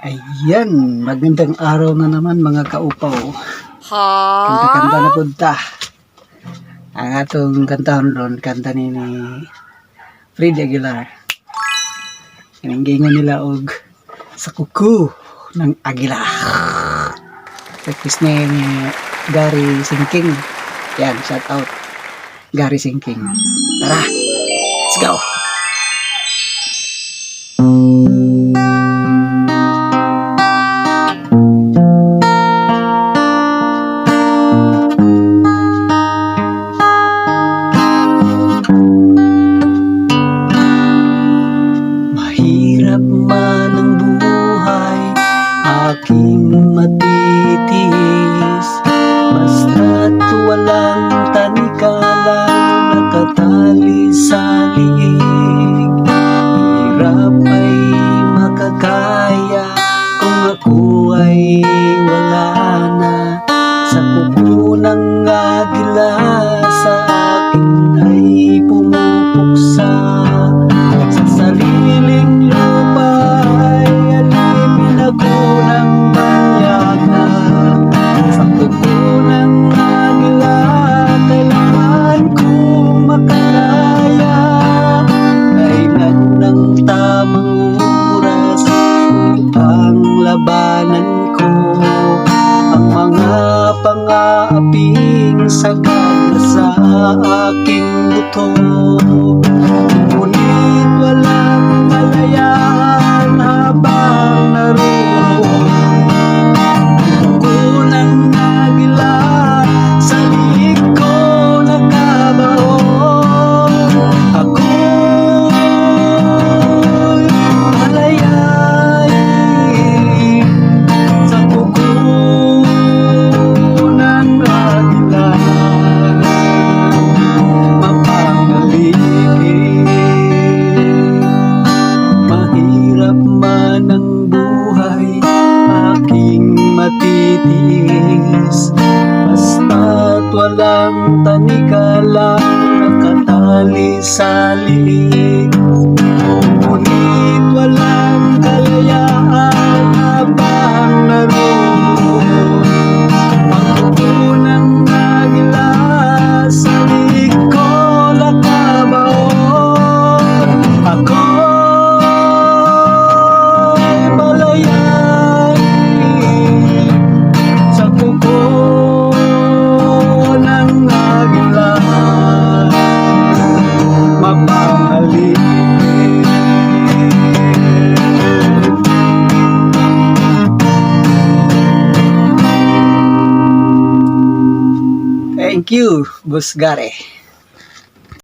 Ayan, magandang araw na naman mga kaupaw. Kanta-kanta na punta. Ang atong kantahon ron, kanta ni, ni Fred Aguilar. Kinanggingan nila og sa kuku ng agila. Request ni, ni Gary Sinking. Yan, shout out. Gary Sinking. Tara, let's go. Mahirap nakatali sa. Labanan ko. Ang mga pangaaping sagad na sa aking buto matitiis Basta't walang tanikalang nakatali sa liig Thank you, Boss Gare.